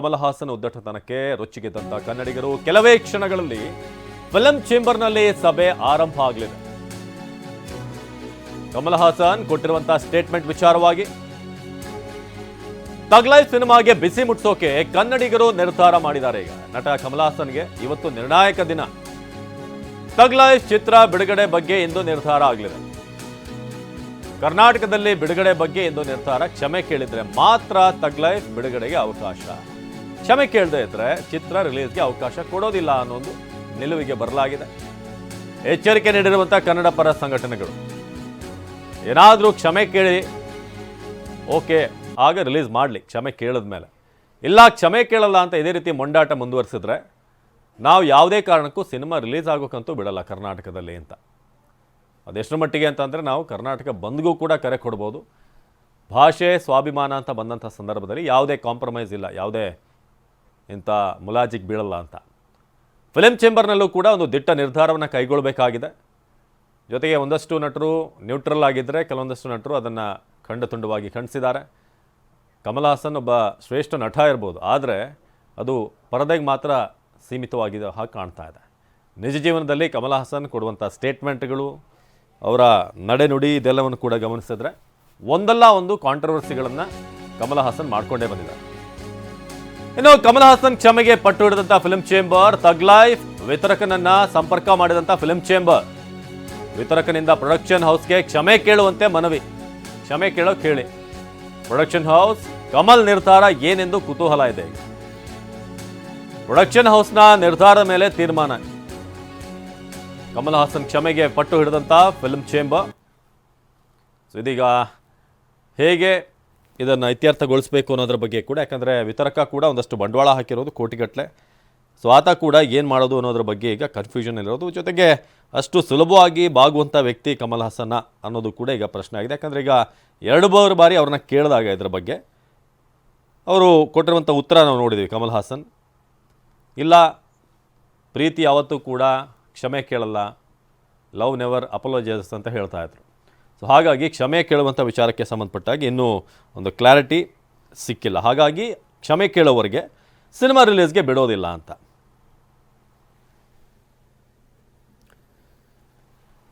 ಕಮಲ್ ಹಾಸನ್ ಉದ್ದಟತನಕ್ಕೆ ರುಚಿಗೆದ್ದಂತ ಕನ್ನಡಿಗರು ಕೆಲವೇ ಕ್ಷಣಗಳಲ್ಲಿ ಫಿಲಂ ಚೇಂಬರ್ನಲ್ಲಿ ಸಭೆ ಆರಂಭ ಆಗಲಿದೆ. ಕಮಲ್ ಹಾಸನ್ ಕೊಟ್ಟಿರುವಂತಹ ಸ್ಟೇಟ್ಮೆಂಟ್ ವಿಚಾರವಾಗಿ, ತಗ್ಲೈ ಸಿನಿಮಾಗೆ ಬಿಸಿ ಮುಟ್ಸೋಕೆ ಕನ್ನಡಿಗರು ನಿರ್ಧಾರ ಮಾಡಿದ್ದಾರೆ ಈಗ. ನಟ ಕಮಲ್ ಹಾಸನ್ಗೆ ಇವತ್ತು ನಿರ್ಣಾಯಕ ದಿನ. ತಗ್ಲೈ ಚಿತ್ರ ಬಿಡುಗಡೆ ಬಗ್ಗೆ ಇಂದು ನಿರ್ಧಾರ ಆಗಲಿದೆ. ಕರ್ನಾಟಕದಲ್ಲಿ ಬಿಡುಗಡೆ ಬಗ್ಗೆ ಇಂದು ನಿರ್ಧಾರ ಕ್ಷಮೆ ಕೇಳಿದ್ರೆ ಮಾತ್ರ ತಗ್ಲೈ ಬಿಡುಗಡೆಗೆ ಅವಕಾಶ. ಕ್ಷಮೆ ಕೇಳದೆ ಇದ್ರೆ ಚಿತ್ರ ರಿಲೀಸ್ಗೆ ಅವಕಾಶ ಕೊಡೋದಿಲ್ಲ ಅನ್ನೋದು ನಿಲುವಿಗೆ ಬರಲಾಗಿದೆ. ಎಚ್ಚರಿಕೆ ನೀಡಿರುವಂಥ ಕನ್ನಡ ಪರ ಸಂಘಟನೆಗಳು. ಏನಾದರೂ ಕ್ಷಮೆ ಕೇಳಿ, ಓಕೆ, ಆಗ ರಿಲೀಸ್ ಮಾಡಲಿ, ಕ್ಷಮೆ ಕೇಳಿದ ಮೇಲೆ ಇಲ್ಲ, ಕ್ಷಮೆ ಕೇಳಲ್ಲ ಅಂತ ಇದೇ ರೀತಿ ಮೊಂಡಾಟ ಮುಂದುವರಿಸಿದ್ರೆ ನಾವು ಯಾವುದೇ ಕಾರಣಕ್ಕೂ ಸಿನಿಮಾ ರಿಲೀಸ್ ಆಗೋಕ್ಕಂತೂ ಬಿಡಲ್ಲ ಕರ್ನಾಟಕದಲ್ಲಿ ಅಂತ. ಅದೆಷ್ಟರ ಮಟ್ಟಿಗೆ ಅಂತಂದರೆ ನಾವು ಕರ್ನಾಟಕ ಬಂದ್ಗೂ ಕೂಡ ಕರೆ ಕೊಡ್ಬೋದು. ಭಾಷೆ ಸ್ವಾಭಿಮಾನ ಅಂತ ಬಂದಂಥ ಸಂದರ್ಭದಲ್ಲಿ ಯಾವುದೇ ಕಾಂಪ್ರಮೈಸ್ ಇಲ್ಲ, ಯಾವುದೇ ಇಂಥ ಮುಲಾಜಿಗೆ ಬೀಳಲ್ಲ ಅಂತ. ಫಿಲಮ್ ಚೇಂಬರ್ನಲ್ಲೂ ಕೂಡ ಒಂದು ದಿಟ್ಟ ನಿರ್ಧಾರವನ್ನು ಕೈಗೊಳ್ಳಬೇಕಾಗಿದೆ ಜೊತೆಗೆ ಒಂದಷ್ಟು ನಟರು ನ್ಯೂಟ್ರಲ್ ಆಗಿದ್ದರೆ ಕೆಲವೊಂದಷ್ಟು ನಟರು ಅದನ್ನು ಖಂಡ ತುಂಡವಾಗಿ ಖಂಡಿಸಿದ್ದಾರೆ. ಕಮಲ್ ಹಾಸನ್ ಒಬ್ಬ ಶ್ರೇಷ್ಠ ನಟ ಇರ್ಬೋದು, ಆದರೆ ಅದು ಪರದೆಗೆ ಮಾತ್ರ ಸೀಮಿತವಾಗಿದೆ ಹಾಗೆ ಕಾಣ್ತಾ ಇದೆ. ನಿಜ ಜೀವನದಲ್ಲಿ ಕಮಲ್ ಹಾಸನ್ ಕೊಡುವಂಥ ಸ್ಟೇಟ್ಮೆಂಟ್ಗಳು, ಅವರ ನಡೆನುಡಿ ಇದೆಲ್ಲವನ್ನು ಕೂಡ ಗಮನಿಸಿದ್ರೆ ಒಂದಲ್ಲ ಒಂದು ಕಾಂಟ್ರವರ್ಸಿಗಳನ್ನು ಕಮಲ್ ಹಾಸನ್ ಮಾಡಿಕೊಂಡೇ ಬಂದಿದ್ದಾರೆ. ಇನ್ನು ಕಮಲ್ ಹಾಸನ್ ಕ್ಷಮೆಗೆ ಪಟ್ಟು ಹಿಡಿದಂತ ಫಿಲ್ಮ್ ಚೇಂಬರ್ ತಗ್ಲೈಫ್ ವಿತರಕನನ್ನ ಸಂಪರ್ಕ ಮಾಡಿದಂತ ಫಿಲ್ಮ್ ಚೇಂಬರ್ ವಿತರಕನಿಂದ ಪ್ರೊಡಕ್ಷನ್ ಹೌಸ್ಗೆ ಕ್ಷಮೆ ಕೇಳುವಂತೆ ಮನವಿ. ಕ್ಷಮೆ ಕೇಳೋ ಕೇಳಿ. ಪ್ರೊಡಕ್ಷನ್ ಹೌಸ್ ಕಮಲ್ ನಿರ್ಧಾರ ಏನೆಂದು ಕುತೂಹಲ ಇದೆ. ಪ್ರೊಡಕ್ಷನ್ ಹೌಸ್ನ ನಿರ್ಧಾರದ ಮೇಲೆ ತೀರ್ಮಾನ. ಕಮಲ್ ಹಾಸನ್ ಕ್ಷಮೆಗೆ ಪಟ್ಟು ಹಿಡಿದಂಥ ಫಿಲ್ಮ್ ಚೇಂಬರ್ ಸೊ ಇದೀಗ ಹೇಗೆ ಇದನ್ನು ಇತ್ಯರ್ಥಗೊಳಿಸಬೇಕು ಅನ್ನೋದ್ರ ಬಗ್ಗೆ ಕೂಡ, ಯಾಕಂದರೆ ವಿತರಕ ಕೂಡ ಒಂದಷ್ಟು ಬಂಡವಾಳ ಹಾಕಿರೋದು ಕೋಟಿಗಟ್ಟಲೆ. ಸೊ ಆತ ಕೂಡ ಏನು ಮಾಡೋದು ಅನ್ನೋದ್ರ ಬಗ್ಗೆ ಈಗ ಕನ್ಫ್ಯೂಷನ್ ಇರೋದು. ಜೊತೆಗೆ ಅಷ್ಟು ಸುಲಭವಾಗಿ ಬಾಗುವಂಥ ವ್ಯಕ್ತಿ ಕಮಲ್ ಹಾಸನ್ನ ಅನ್ನೋದು ಕೂಡ ಈಗ ಪ್ರಶ್ನೆ ಆಗಿದೆ. ಯಾಕಂದರೆ ಈಗ ಎರಡು ಮೂರು ಬಾರಿ ಅವ್ರನ್ನ ಕೇಳಿದಾಗ ಇದರ ಬಗ್ಗೆ ಅವರು ಕೊಟ್ಟಿರುವಂಥ ಉತ್ತರ ನಾವು ನೋಡಿದ್ವಿ, ಕಮಲ್ ಹಾಸನ್. ಇಲ್ಲ, ಪ್ರೀತಿ ಯಾವತ್ತೂ ಕೂಡ ಕ್ಷಮೆ ಕೇಳಲ್ಲ, ಲವ್ ನೆವರ್ ಅಪೋಲೋಜೈಸ್ ಅಂತ ಹೇಳ್ತಾ ಇದ್ರು. ಸೊ ಹಾಗಾಗಿ ಕ್ಷಮೆ ಕೇಳುವಂಥ ವಿಚಾರಕ್ಕೆ ಸಂಬಂಧಪಟ್ಟಾಗಿ ಇನ್ನೂ ಒಂದು ಕ್ಲಾರಿಟಿ ಸಿಕ್ಕಿಲ್ಲ. ಹಾಗಾಗಿ ಕ್ಷಮೆ ಕೇಳೋವರೆಗೆ ಸಿನಿಮಾ ರಿಲೀಸ್ಗೆ ಬಿಡೋದಿಲ್ಲ ಅಂತ.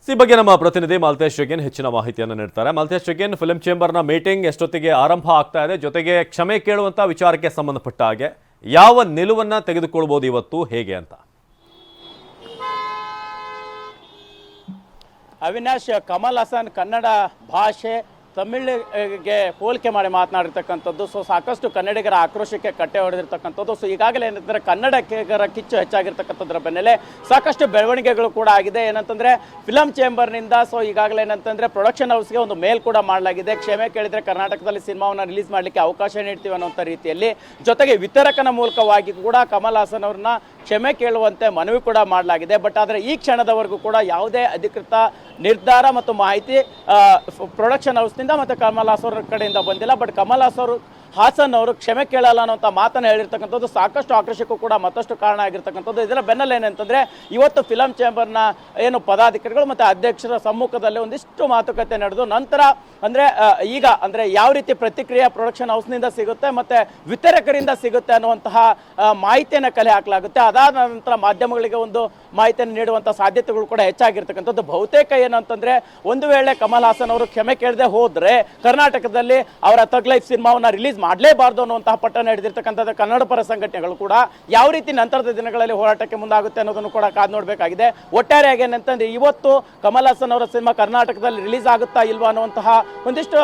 ಈ ಬಗ್ಗೆ ನಮ್ಮ ಪ್ರತಿನಿಧಿ ಮಾಲ್ತೇಶ್ ಜಗೇನ್ ಹೆಚ್ಚಿನ ಮಾಹಿತಿಯನ್ನು ನೀಡ್ತಾರೆ. ಮಾಲ್ತೇಶ್ ಜಗೇನ್ ಫಿಲ್ಮ್ ಚೇಂಬರ್ನ ಮೀಟಿಂಗ್ ಎಷ್ಟೊತ್ತಿಗೆ ಆರಂಭ ಆಗ್ತಾ ಇದೆ? ಜೊತೆಗೆ ಕ್ಷಮೆ ಕೇಳುವಂಥ ವಿಚಾರಕ್ಕೆ ಸಂಬಂಧಪಟ್ಟ ಹಾಗೆ ಯಾವ ನಿಲುವನ್ನು ತೆಗೆದುಕೊಳ್ಬೋದು ಇವತ್ತು, ಹೇಗೆ ಅಂತ? ಅವಿನಾಶ್ ಕಮಲ್ ಹಾಸನ್ ಕನ್ನಡ ಭಾಷೆ ತಮಿಳಿಗೆ ಹೋಲಿಕೆ ಮಾಡಿ ಮಾತನಾಡಿರ್ತಕ್ಕಂಥದ್ದು. ಸೊ ಸಾಕಷ್ಟು ಕನ್ನಡಿಗರ ಆಕ್ರೋಶಕ್ಕೆ ಕಟ್ಟೆ ಹೊಡೆದಿರ್ತಕ್ಕಂಥದ್ದು. ಸೊ ಈಗಾಗಲೇ ಏನಂತಂದ್ರೆ ಕನ್ನಡಕ್ಕೆಗರ ಕಿಚ್ಚು ಹೆಚ್ಚಾಗಿರ್ತಕ್ಕಂಥದ್ರ ಬೆನ್ನೆಲೆ ಸಾಕಷ್ಟು ಬೆಳವಣಿಗೆಗಳು ಕೂಡ ಆಗಿದೆ. ಏನಂತಂದರೆ ಫಿಲಮ್ ಚೇಂಬರ್ನಿಂದ ಸೊ ಈಗಾಗಲೇ ಏನಂತಂದ್ರೆ ಪ್ರೊಡಕ್ಷನ್ ಹೌಸ್ಗೆ ಒಂದು ಮೇಲ್ ಕೂಡ ಮಾಡಲಾಗಿದೆ. ಕ್ಷಮೆ ಕೇಳಿದರೆ ಕರ್ನಾಟಕದಲ್ಲಿ ಸಿನಿಮಾವನ್ನು ರಿಲೀಸ್ ಮಾಡಲಿಕ್ಕೆ ಅವಕಾಶ ನೀಡ್ತೀವಿ ಅನ್ನೋಂಥ ರೀತಿಯಲ್ಲಿ. ಜೊತೆಗೆ ವಿತರಕನ ಮೂಲಕವಾಗಿ ಕೂಡ ಕಮಲ್ ಹಾಸನ್ ಅವ್ರನ್ನ ಕ್ಷಮೆ ಕೇಳುವಂತೆ ಮನವಿ ಕೂಡ ಮಾಡಲಾಗಿದೆ. ಬಟ್ ಆದರೆ ಈ ಕ್ಷಣದವರೆಗೂ ಕೂಡ ಯಾವುದೇ ಅಧಿಕೃತ ನಿರ್ಧಾರ ಮತ್ತು ಮಾಹಿತಿ ಪ್ರೊಡಕ್ಷನ್ ಹೌಸ್ನಿಂದ ಮತ್ತು ಕಮಲ್ ಹಾಸನ್ ಅವ್ರ ಕಡೆಯಿಂದ ಬಂದಿಲ್ಲ. ಬಟ್ ಕಮಲ್ ಹಾಸನ್ ಅವರು ಹಾಸನ್ ಅವರು ಕ್ಷಮೆ ಕೇಳಲ್ಲ ಅನ್ನೋಂಥ ಮಾತನ್ನು ಹೇಳಿರ್ತಕ್ಕಂಥದ್ದು ಸಾಕಷ್ಟು ಆಕ್ರೋಶಕ್ಕೂ ಕೂಡ ಮತ್ತಷ್ಟು ಕಾರಣ ಆಗಿರ್ತಕ್ಕಂಥದ್ದು. ಇದರ ಬೆನ್ನಲ್ಲೇನೆಂತಂದರೆ ಇವತ್ತು ಫಿಲಂ ಚೇಂಬರ್ನ ಏನು ಪದಾಧಿಕಾರಿಗಳು ಮತ್ತು ಅಧ್ಯಕ್ಷರ ಸಮ್ಮುಖದಲ್ಲಿ ಒಂದಿಷ್ಟು ಮಾತುಕತೆ ನಡೆದು ನಂತರ ಅಂದ್ರೆ ಈಗ ಅಂದ್ರೆ ಯಾವ ರೀತಿ ಪ್ರತಿಕ್ರಿಯೆ ಪ್ರೊಡಕ್ಷನ್ ಹೌಸ್ನಿಂದ ಸಿಗುತ್ತೆ ಮತ್ತೆ ವಿತರಕರಿಂದ ಸಿಗುತ್ತೆ ಅನ್ನುವಂತಹ ಮಾಹಿತಿಯನ್ನು ಕಲೆ ಹಾಕಲಾಗುತ್ತೆ. ಅದಾದ ನಂತರ ಮಾಧ್ಯಮಗಳಿಗೆ ಒಂದು ಮಾಹಿತಿಯನ್ನು ನೀಡುವಂಥ ಸಾಧ್ಯತೆಗಳು ಕೂಡ ಹೆಚ್ಚಾಗಿರ್ತಕ್ಕಂಥದ್ದು. ಬಹುತೇಕ ಏನಂತಂದ್ರೆ, ಒಂದು ವೇಳೆ ಕಮಲ್ ಹಾಸನ್ ಅವರು ಕ್ಷಮೆ ಕೇಳದೆ ಹೋದ್ರೆ ಕರ್ನಾಟಕದಲ್ಲಿ ಅವರ ತಗ್ ಲೈಫ್ ಸಿನಿಮಾವನ್ನ ರಿಲೀಸ್ ಮಾಡಲೇಬಾರ್ದು ಅನ್ನುವಂತಹ ಪಟ್ಟಣ ಹಿಡಿದಿರ್ತಕ್ಕಂಥದ್ದು ಕನ್ನಡ ಪರ ಸಂಘಟನೆಗಳು ಕೂಡ ಯಾವ ರೀತಿ ನಂತರದ ದಿನಗಳಲ್ಲಿ ಹೋರಾಟಕ್ಕೆ ಮುಂದಾಗುತ್ತೆ ಅನ್ನೋದನ್ನು ಕೂಡ ಕಾದು ನೋಡಬೇಕಾಗಿದೆ. ಒಟ್ಟಾರೆಯಾಗಿ ಏನಂತಂದ್ರೆ ಇವತ್ತು ಕಮಲ್ ಹಾಸನ್ ಅವರ ಸಿನಿಮಾ ಕರ್ನಾಟಕದಲ್ಲಿ ರಿಲೀಸ್ ಆಗುತ್ತಾ ಇಲ್ವಾ ಅನ್ನುವಂತಹ ಒಂದಿಷ್ಟು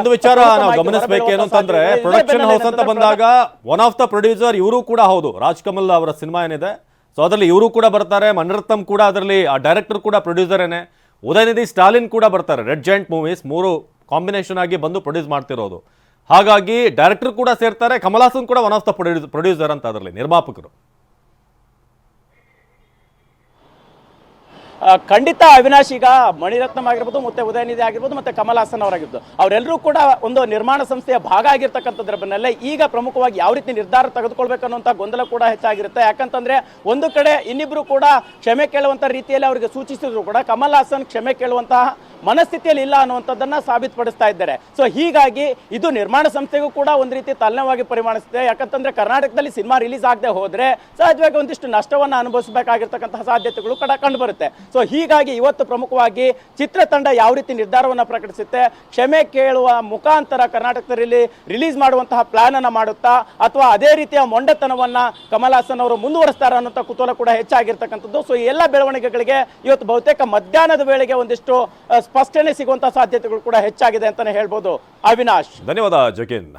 ಒಂದು ವಿಚಾರ ನಾವು ಮಾಹಿತಿ ಗಮನಿಸಬೇಕೇನು ಅಂತಂದ್ರೆ. ಪ್ರೊಡಕ್ಷನ್ ಹೌಸ್ ಅಂತ ಬಂದಾಗ ಒನ್ ಆಫ್ ದ ಪ್ರೊಡ್ಯೂಸರ್ ಇವರು ಕೂಡ ಹೌದು. ರಾಜ್ ಕಮಲ್ ಅವರ ಸಿನಿಮಾ ಏನಿದೆ. ಸೊ ಅದರಲ್ಲಿ ಇವರು ಕೂಡ ಬರ್ತಾರೆ. ಮನರತ್ನಂ ಕೂಡ ಅದರಲ್ಲಿ ಆ ಡೈರೆಕ್ಟರ್ ಕೂಡ ಪ್ರೊಡ್ಯೂಸರೇನೆ ಉದಯನಿಧಿ ಸ್ಟಾಲಿನ್ ಕೂಡ ಬರ್ತಾರೆ. ರೆಡ್ ಜಾಯಿಂಟ್ ಮೂವೀಸ್ ಮೂರು ಕಾಂಬಿನೇಷನ್ ಆಗಿ ಬಂದು ಪ್ರೊಡ್ಯೂಸ್ ಮಾಡ್ತಿರೋದು. ಹಾಗಾಗಿ ಡೈರೆಕ್ಟರ್ ಕೂಡ ಸೇರ್ತಾರೆ ಕಮಲ್ ಹಾಸನ್ ಕೂಡ ಒನ್ ಆಫ್ ದ ಪ್ರೊಡ್ಯೂಸರ್ ಅಂತ ಅದರಲ್ಲಿ, ನಿರ್ಮಾಪಕರು. ಖಂಡಿತ ಅವಿನಾಶ್ ಈಗ ಮಣಿರತ್ನಂ ಆಗಿರ್ಬೋದು, ಮತ್ತೆ ಉದಯನಿಧಿ ಆಗಿರ್ಬೋದು, ಮತ್ತೆ ಕಮಲ್ ಹಾಸನ್ ಅವರಾಗಿರ್ಬೋದು ಅವರೆಲ್ಲರೂ ಕೂಡ ಒಂದು ನಿರ್ಮಾಣ ಸಂಸ್ಥೆಯ ಭಾಗ ಆಗಿರ್ತಕ್ಕಂಥದ್ರ ಬೆನ್ನಲ್ಲೇ ಈಗ ಪ್ರಮುಖವಾಗಿ ಯಾವ ರೀತಿ ನಿರ್ಧಾರ ತೆಗೆದುಕೊಳ್ಬೇಕು ಅನ್ನುವಂಥ ಗೊಂದಲ ಕೂಡ ಹೆಚ್ಚಾಗಿರುತ್ತೆ. ಯಾಕಂತಂದ್ರೆ ಒಂದು ಕಡೆ ಇನ್ನಿಬ್ರು ಕೂಡ ಕ್ಷಮೆ ಕೇಳುವಂಥ ರೀತಿಯಲ್ಲಿ ಅವರಿಗೆ ಸೂಚಿಸಿದ್ರು ಕೂಡ ಕಮಲ್ ಹಾಸನ್ ಕ್ಷಮೆ ಕೇಳುವಂತಹ ಮನಸ್ಥಿತಿಯಲ್ಲಿ ಇಲ್ಲ ಅನ್ನುವಂಥದ್ದನ್ನ ಸಾಬೀತುಪಡಿಸ್ತಾ ಇದ್ದಾರೆ. ಸೊ ಹೀಗಾಗಿ ಇದು ನಿರ್ಮಾಣ ಸಂಸ್ಥೆಗೂ ಕೂಡ ಒಂದು ರೀತಿ ತಲೆನೋವಾಗಿ ಪರಿಮಾಣಿಸುತ್ತೆ ಯಾಕಂತಂದ್ರೆ ಕರ್ನಾಟಕದಲ್ಲಿ ಸಿನಿಮಾ ರಿಲೀಸ್ ಆಗದೆ ಹೋದ್ರೆ ಸಹಜವಾಗಿ ಒಂದಿಷ್ಟು ನಷ್ಟವನ್ನು ಅನುಭವಿಸಬೇಕಾಗಿರ್ತಕ್ಕಂತಹ ಸಾಧ್ಯತೆಗಳು ಕೂಡ ಕಂಡು ಬರುತ್ತೆ ಸೊ ಹೀಗಾಗಿ ಇವತ್ತು ಪ್ರಮುಖವಾಗಿ ಚಿತ್ರತಂಡ ಯಾವ ರೀತಿ ನಿರ್ಧಾರವನ್ನ ಪ್ರಕಟಿಸುತ್ತೆ, ಕ್ಷಮೆ ಕೇಳುವ ಮುಖಾಂತರ ಕರ್ನಾಟಕದಲ್ಲಿ ರಿಲೀಸ್ ಮಾಡುವಂತಹ ಪ್ಲಾನ್ ಅನ್ನು ಮಾಡುತ್ತಾ, ಅಥವಾ ಅದೇ ರೀತಿಯ ಮೊಂಡತನವನ್ನ ಕಮಲ್ ಹಾಸನ್ ಅವರು ಮುಂದುವರಿಸ್ತಾರ ಅನ್ನೋಂಥ ಕುತೂಹಲ ಕೂಡ ಹೆಚ್ಚಾಗಿರ್ತಕ್ಕಂಥದ್ದು. ಸೊ ಈ ಎಲ್ಲ ಬೆಳವಣಿಗೆಗಳಿಗೆ ಇವತ್ತು ಬಹುತೇಕ ಮಧ್ಯಾಹ್ನದ ವೇಳೆಗೆ ಒಂದಿಷ್ಟು ಸ್ಪಷ್ಟನೆ ಸಿಗುವಂತಹ ಸಾಧ್ಯತೆಗಳು ಕೂಡ ಹೆಚ್ಚಾಗಿದೆ ಅಂತಾನೆ ಹೇಳ್ಬೋದು. ಅವಿನಾಶ್. ಧನ್ಯವಾದ ಜೋಗಿನ್.